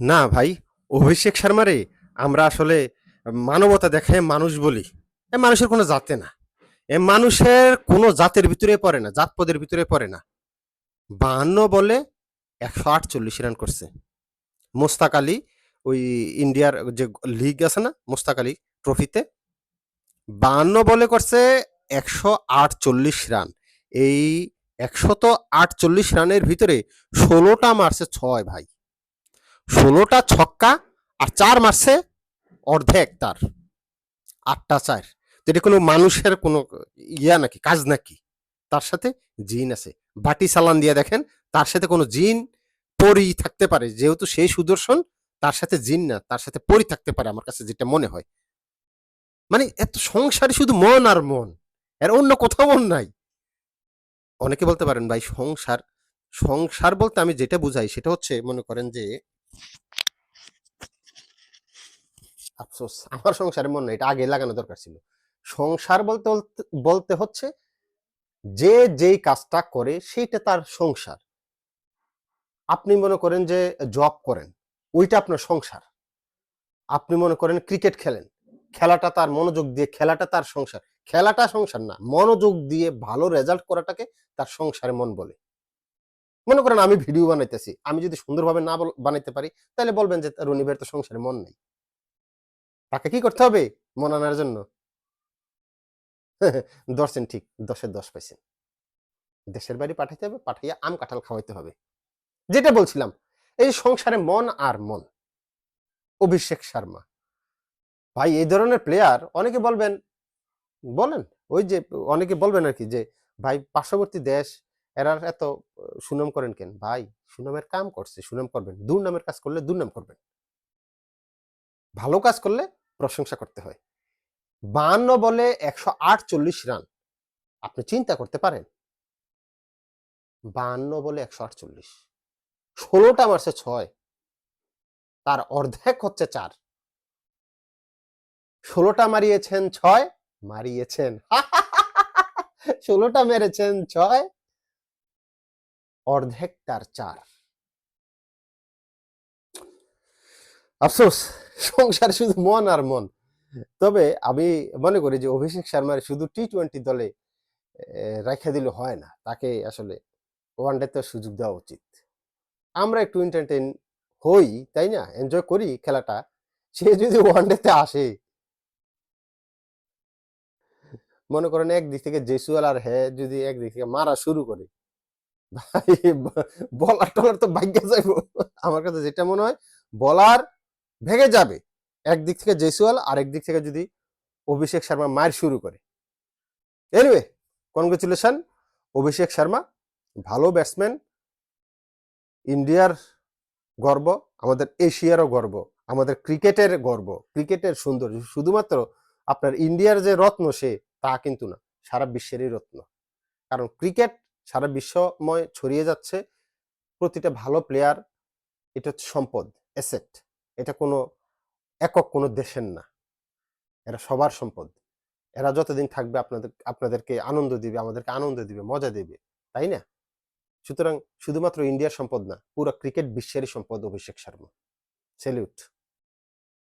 না ভাই, অভিষেক শর্মারে আমরা আসলে মানবতা দেখায় মানুষ বলি। এ মানুষের কোনো জাতে না। এ মানুষের কোনো জাতের ভিতরে পড়ে না, জাতপদের ভিতরে পড়ে না। বাহান্ন বলে একশো আটচল্লিশ রান করছে। মোস্তাক আলী ওই ইন্ডিয়ার যে লিগ আছে না, মোস্তাক আলী ট্রফিতে, বাহান্ন বলে করছে একশো আটচল্লিশ রান। এই একশত আটচল্লিশ রানের ভিতরে ষোলোটা মারছে ছয় ভাই। ষোলোটা ছক্কা আর চার মারছে অর্ধেক তার। আটটা চার। তো এটা কোনো মানুষের কোনো ইয়া নাকি, কাজ নাকি? তার সাথে জিন আছে। বাটি সালান দিয়ে দেখেন, তার সাথে কোনো জিন পরি থাকতে পারে। যেহেতু সেই সুদর্শন, তার সাথে জিন না, তার সাথে পরি থাকতে পারে আমার কাছে যেটা মনে হয়। মানে এত সংসারে শুধু মন আর মন, এর অন্য কোথাও মন নাই। অনেকে বলতে পারেন, ভাই, সংসার সংসার বলতে আমি যেটা বুঝাই সেটা হচ্ছে, মনে করেন যে আফসোস, আমার সংসারে মন এটা আগে লাগানো দরকার ছিল। সংসার বলতে- বলতে হচ্ছে যে যেই কাজটা করে সেইটা তার সংসার। আপনি মনে করেন যে জব করেন, ওইটা আপনার সংসার। আপনি মনে করেন ক্রিকেট খেলেন, খেলাটা তার মনোযোগ দিয়ে, খেলাটা তার সংসার। খেলাটা সংসার না, মনোযোগ দিয়ে ভালো রেজাল্ট করাটাকে তার সংসারে মন বলে। মনে করেন আমি ভিডিও বানাইতেছি, আমি যদি সুন্দরভাবে না বানাইতে পারি, তাহলে বলবেন যে রনিবের তো সংসারে মন নেই। তাকে কি করতে হবে? মন আনার জন্য। দশছেন ঠিক দশের দশ পাইছেন। দেশের বাড়ি পাঠাইতে হবে, পাঠাইয়া আম কাঁঠাল খাওয়াইতে হবে। যেটা বলছিলাম, এই সংসারে মন আর মন। অভিষেক শর্মা। ভাই, এই ধরনের প্লেয়ার অনেকে বলবেন, বলেন, ওই যে, অনেকে বলবেন আর কি যে, ভাই, পার্শ্ববর্তী দেশ এরা এত সুনাম করেন কেন? ভাই, সুনামের কাম করছে, সুনাম করবেন। দুর্নামের কাজ করলে দুর্নাম করবেন। ভালো কাজ করলে প্রশংসা করতে হয়। বাহান্ন বলে একশো আটচল্লিশ রান, আপনি চিন্তা করতে পারেন? বাহান্ন বলে একশো আটচল্লিশ, ষোলোটা মারছে ছয়, তার অর্ধেক হচ্ছে চার। ষোলোটা মারিয়েছেন ছয়, মারিয়েছেন। ষোলোটা মেরেছেন ছয় অর্ধেক তার চার। আফসোস, সংসার শুধু মন আর মন। তবে আমি মনে করি যে অভিষেক শর্মার শুধু টি টোয়েন্টি দলে রেখে দিলে হয় না। তাকে আসলে ওয়ানডেতে সুযোগ দেওয়া উচিত। আমরা একটু এন্টারটেন হই, তাই না? এনজয় করি খেলাটা। সে যদি ওয়ানডেতে আসে। মনে করেন একদিক থেকে জেসুয়াল আর হ্যাঁ যদি একদিক থেকে মারা শুরু করে। ভাই বলার টলার তো ভাগ্য যাইব। আমার কাছে যেটা মনে হয়, বলার ভেঙে যাবে। একদিক থেকে জেসুয়াল আর একদিক থেকে যদি অভিষেক শর্মা মায়ের শুরু করে। এনিওয়ে কনগ্রেচুলেশন অভিষেক শর্মা, ভালো ব্যাটসম্যান ইন্ডিয়ার গর্ব, আমাদের এশিয়ারও গর্ব, আমাদের ক্রিকেটের গর্ব, ক্রিকেটের সৌন্দর্য, শুধুমাত্র আপনার ইন্ডিয়ার যে রত্ন সে, তা কিন্তু না, সারা বিশ্বেরই রত্ন। কারণ ক্রিকেট সারা বিশ্বময় ছড়িয়ে যাচ্ছে। প্রতিটা ভালো প্লেয়ার এটা সম্পদ অ্যাসেট এটা কোনো একক কোনো দেশের না। এরা সবার সম্পদ। এরা যতদিন থাকবে আপনাদের, আপনাদেরকে আনন্দ দিবে, আমাদেরকে আনন্দ দিবে, মজা দেবে, তাই না? সুতরাং শুধুমাত্র ইন্ডিয়ার সম্পদ না, পুরো ক্রিকেট বিশ্বেরই সম্পদ, অভিষেক শর্মা। সেলিউট